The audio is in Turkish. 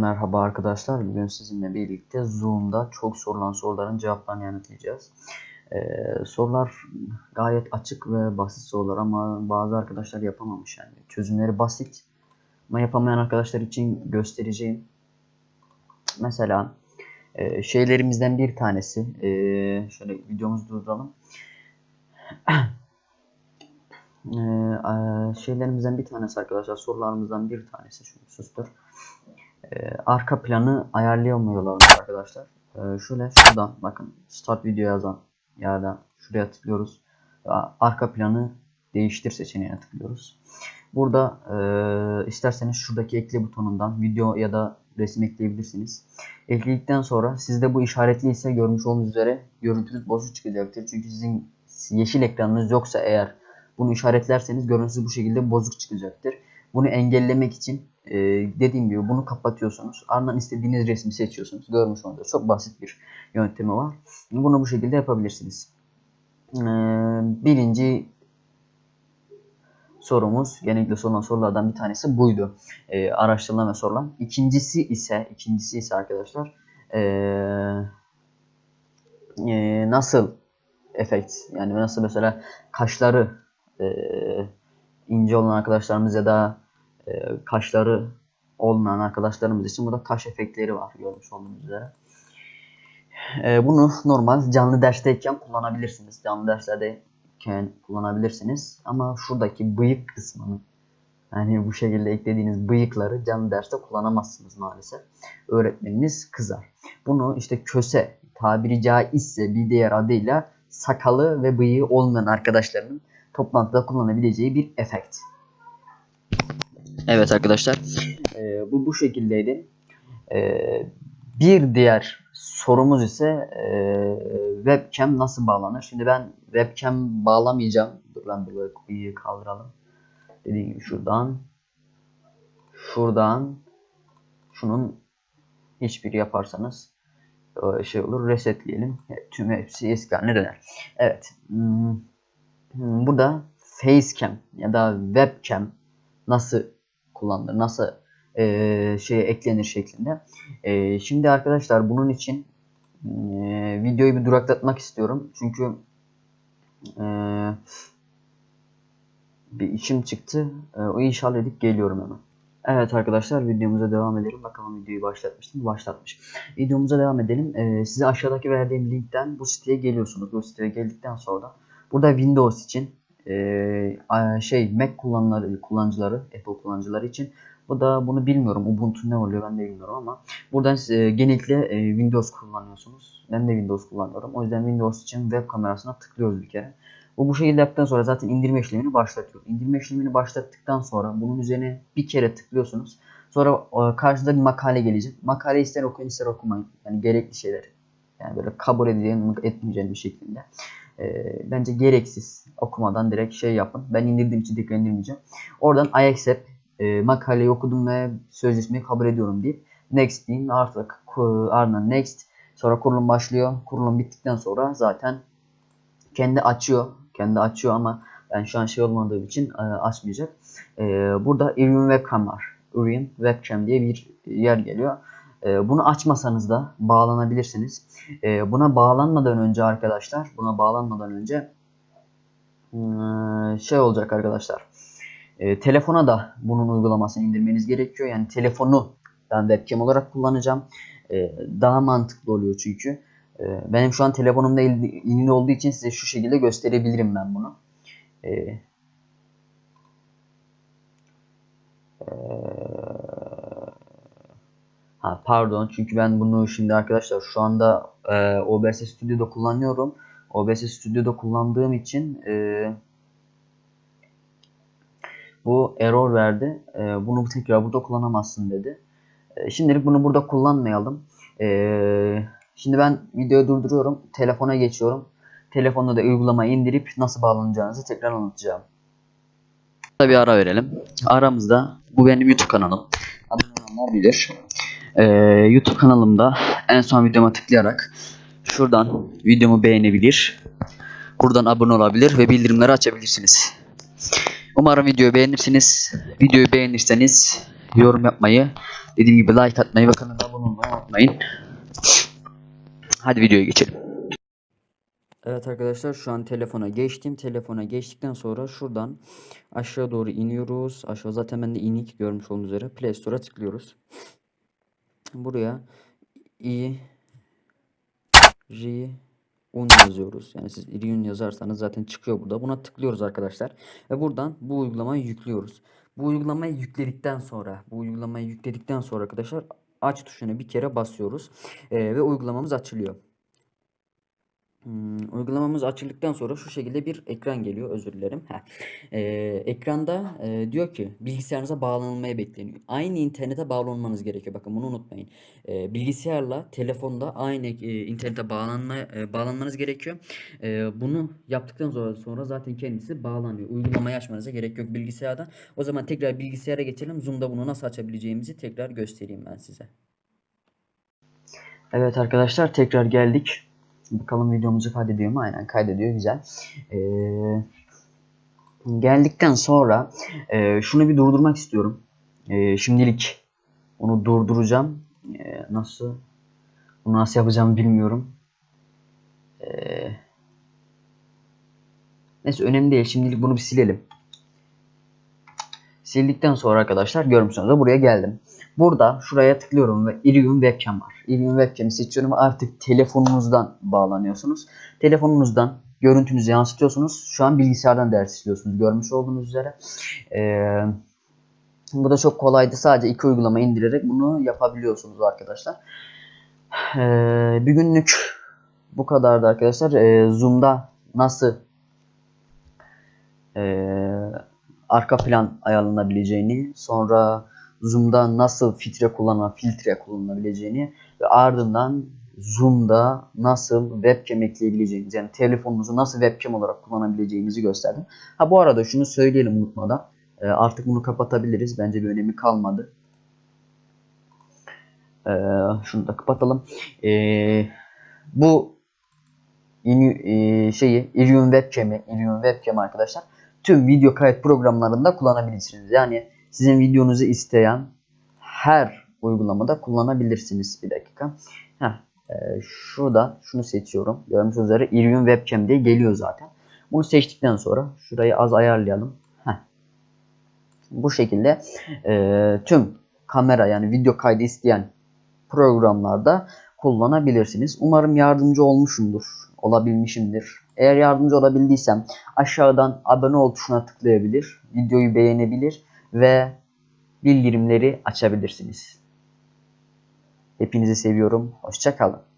Merhaba arkadaşlar. Bugün sizinle birlikte Zoom'da çok sorulan soruların cevaplarını yanıtlayacağız. Ee, sorular gayet açık ve basit sorular ama bazı arkadaşlar yapamamış yani. Çözümleri basit ama yapamayan arkadaşlar için göstereceğim. Mesela e, şeylerimizden bir tanesi. e, şöyle videomuzu durduralım. Ee, e, şeylerimizden bir tanesi arkadaşlar sorularımızdan bir tanesi şunu sustur. Ee, arka planı ayarlayamıyorlar arkadaşlar. Ee, şöyle şuradan bakın start video yazan yerden şuraya tıklıyoruz. Arka planı değiştir seçeneğine tıklıyoruz. Burada e, isterseniz şuradaki ekle butonundan video ya da resim ekleyebilirsiniz. Ekledikten sonra sizde bu işaretli ise görmüş olduğunuz üzere görüntünüz bozuk çıkacaktır. Çünkü sizin yeşil ekranınız yoksa eğer bunu işaretlerseniz görüntüsü bu şekilde bozuk çıkacaktır. Bunu engellemek için e, dediğim gibi bunu kapatıyorsunuz. Ardından istediğiniz resmi seçiyorsunuz. Görmüş olduğunuz çok basit bir yöntemi var. Bunu bu şekilde yapabilirsiniz. E, birinci sorumuz genellikle sorulan sorulardan bir tanesi buydu. E, araştırılan ve sorulan. İkincisi ise ikincisi ise arkadaşlar e, e, nasıl efekt yani nasıl mesela kaşları e, ince olan arkadaşlarımız ya da e, kaşları olmayan arkadaşlarımız için burada kaş efektleri var görmüş olduğunuz üzere. E, bunu normal canlı dersteyken kullanabilirsiniz. Canlı derslerdeyken kullanabilirsiniz. Ama şuradaki bıyık kısmını yani bu şekilde eklediğiniz bıyıkları canlı derste kullanamazsınız maalesef. Öğretmeniniz kızar. Bunu işte köse tabiri caizse bir diğer adıyla sakalı ve bıyığı olmayan arkadaşlarının toplantıda kullanabileceği bir efekt. Evet arkadaşlar e, bu bu şekildeydi. E, bir diğer sorumuz ise e, webcam nasıl bağlanır? Şimdi ben webcam bağlamayacağım. Dur lan böyle bıyığı kaldıralım. Dediğim gibi şuradan şuradan şunun hiçbiri yaparsanız e, şey olur resetleyelim. Tüm hepsi eski haline döner. Evet. Hmm, Burada facecam ya da webcam nasıl kullanılır, nasıl e, şeye eklenir şeklinde. E, şimdi arkadaşlar bunun için e, videoyu bir duraklatmak istiyorum. Çünkü e, bir işim çıktı. E, o işi halledip geliyorum hemen. Evet arkadaşlar videomuza devam edelim. Bakalım videoyu başlatmıştım. Başlatmış. Videomuza devam edelim. Ee, size aşağıdaki verdiğim linkten bu siteye geliyorsunuz. Bu siteye geldikten sonra burada Windows için e, şey Mac kullanıcıları, kullanıcıları, Apple kullanıcıları için bu da bunu bilmiyorum. Ubuntu ne oluyor ben de bilmiyorum ama buradan size genellikle e, Windows kullanıyorsunuz. Ben de Windows kullanıyorum. O yüzden Windows için web kamerasına tıklıyoruz bir kere. Bu bu şekilde yaptıktan sonra zaten indirme işlemini başlatıyor. İndirme işlemini başlattıktan sonra bunun üzerine bir kere tıklıyorsunuz. Sonra e, karşınıza bir makale gelecek. Makale ister okuyun ister okumayın. Yani gerekli şeyler. Yani böyle kabul edeceğim etmeyeceğim bir şekilde. E, bence gereksiz okumadan direkt şey yapın. Ben indirdiğim için tekrar indirmeyeceğim. Oradan I accept e, makaleyi okudum ve sözleşmeyi kabul ediyorum deyip next deyin artık ardından next sonra kurulum başlıyor. Kurulum bittikten sonra zaten kendi açıyor. Kendi açıyor ama ben şu an şey olmadığım için e, açmayacak. E, burada Irium Webcam var. Irium Webcam diye bir yer geliyor. E, bunu açmasanız da bağlanabilirsiniz. E, buna bağlanmadan önce arkadaşlar, buna bağlanmadan önce e, şey olacak arkadaşlar. E, telefona da bunun uygulamasını indirmeniz gerekiyor. Yani telefonu ben webcam olarak kullanacağım. E, daha mantıklı oluyor çünkü. E, benim şu an telefonumda il- ilgili olduğu için size şu şekilde gösterebilirim ben bunu. E, ha, pardon çünkü ben bunu şimdi arkadaşlar şu anda e, OBS Studio'da kullanıyorum. OBS Studio'da kullandığım için e, bu error verdi. E, bunu tekrar burada kullanamazsın dedi. E, şimdilik bunu burada kullanmayalım. E, şimdi ben videoyu durduruyorum. Telefona geçiyorum. Telefonda da uygulamayı indirip nasıl bağlanacağınızı tekrar anlatacağım. Bir ara verelim. Aramızda bu benim YouTube kanalım. Abone olanlar bilir. E, YouTube kanalımda en son videoma tıklayarak şuradan videomu beğenebilir. buradan abone olabilir ve bildirimleri açabilirsiniz. Umarım videoyu beğenirsiniz. Videoyu beğenirseniz yorum yapmayı, dediğim gibi like atmayı ve kanala abone olmayı unutmayın. Hadi videoya geçelim. Evet arkadaşlar şu an telefona geçtim. Telefona geçtikten sonra şuradan aşağı doğru iniyoruz. Aşağı zaten ben de inik görmüş olduğunuz üzere Play Store'a tıklıyoruz. Buraya i r un yazıyoruz. Yani siz iriun yazarsanız zaten çıkıyor burada. Buna tıklıyoruz arkadaşlar. Ve buradan bu uygulamayı yüklüyoruz. Bu uygulamayı yükledikten sonra, bu uygulamayı yükledikten sonra arkadaşlar aç tuşuna bir kere basıyoruz. Ee, ve uygulamamız açılıyor. Hmm, uygulamamız açıldıktan sonra şu şekilde bir ekran geliyor. Özür dilerim. Heh. Ee, ekranda e, diyor ki bilgisayarınıza bağlanılmaya bekleniyor. Aynı internete bağlı olmanız gerekiyor. Bakın bunu unutmayın. Ee, bilgisayarla telefonda aynı e, internete bağlanma, e, bağlanmanız gerekiyor. Ee, bunu yaptıktan sonra, sonra zaten kendisi bağlanıyor. Uygulamayı açmanıza gerek yok bilgisayardan. O zaman tekrar bilgisayara geçelim. Zoom'da bunu nasıl açabileceğimizi tekrar göstereyim ben size. Evet arkadaşlar tekrar geldik. Bakalım videomuzu kaydediyor mu? Aynen kaydediyor. Güzel. Ee, geldikten sonra e, şunu bir durdurmak istiyorum. E, şimdilik onu durduracağım. E, nasıl? Bunu nasıl yapacağımı bilmiyorum. E, neyse önemli değil. Şimdilik bunu bir silelim. Sildikten sonra arkadaşlar görmüşsünüz buraya geldim. Burada şuraya tıklıyorum ve Iridium Webcam var. Iridium Webcam'i seçiyorum artık telefonunuzdan bağlanıyorsunuz. Telefonunuzdan görüntünüzü yansıtıyorsunuz. Şu an bilgisayardan ders işliyorsunuz görmüş olduğunuz üzere. Ee, bu da çok kolaydı. Sadece iki uygulama indirerek bunu yapabiliyorsunuz arkadaşlar. Ee, bir günlük bu kadardı arkadaşlar. Ee, Zoom'da nasıl ee, arka plan ayarlanabileceğini, sonra Zoom'da nasıl filtre kullanma, filtre kullanılabileceğini ve ardından Zoom'da nasıl webcam ekleyebileceğinizi yani telefonunuzu nasıl webcam olarak kullanabileceğinizi gösterdim. Ha bu arada şunu söyleyelim unutmadan. E, artık bunu kapatabiliriz. Bence bir önemi kalmadı. E, şunu da kapatalım. E, bu e, şeyi Iridium Webcam'i, Iridium Webcam arkadaşlar tüm video kayıt programlarında kullanabilirsiniz. Yani sizin videonuzu isteyen her uygulamada kullanabilirsiniz. Bir dakika. Heh, e, şurada şunu seçiyorum. Görmüş üzere Iridium Webcam diye geliyor zaten. Bunu seçtikten sonra şurayı az ayarlayalım. Heh. Bu şekilde e, tüm kamera yani video kaydı isteyen programlarda kullanabilirsiniz. Umarım yardımcı olmuşumdur, olabilmişimdir. Eğer yardımcı olabildiysem aşağıdan abone ol tuşuna tıklayabilir, videoyu beğenebilir ve bildirimleri açabilirsiniz. Hepinizi seviyorum. Hoşçakalın.